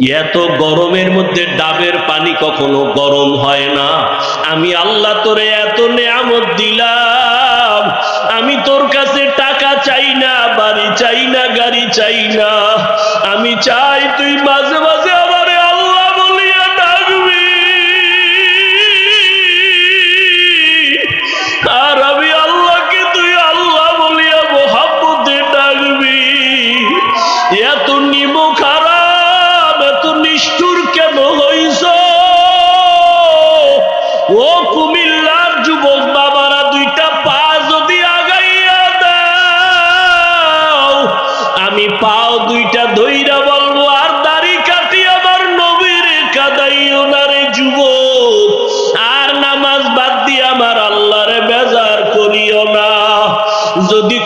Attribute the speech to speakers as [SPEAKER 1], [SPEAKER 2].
[SPEAKER 1] এত গরমের মধ্যে ডাবের পানি কখনো গরম হয় না। আমি আল্লাহ তোরে এত নেয়ামত দিলাম। আমি তোর কাছে টাকা চাই না, বাড়ি চাই না, গাড়ি চাই না। আমি চাই তুই মাঝে মাঝে আমারে আল্লাহ বলিয়া ডাকবি। আর আমি আল্লাহকে তুই আল্লাহ বলিয়া মোহাম্মতে ডাকবি। এত নিমুখ আর ও কুমিল্লার যুবক বাবারা, দুইটা পা যদি আগাইয়া দাও, আমি পাও দুইটা ধৈরা বলব, আর দাড়ি কাটি আমার নবীর কাদাইও না রে যুবক। আর নামাজ বাদ দিয়ে আমার আল্লাহরে বেজার করিও না। যদি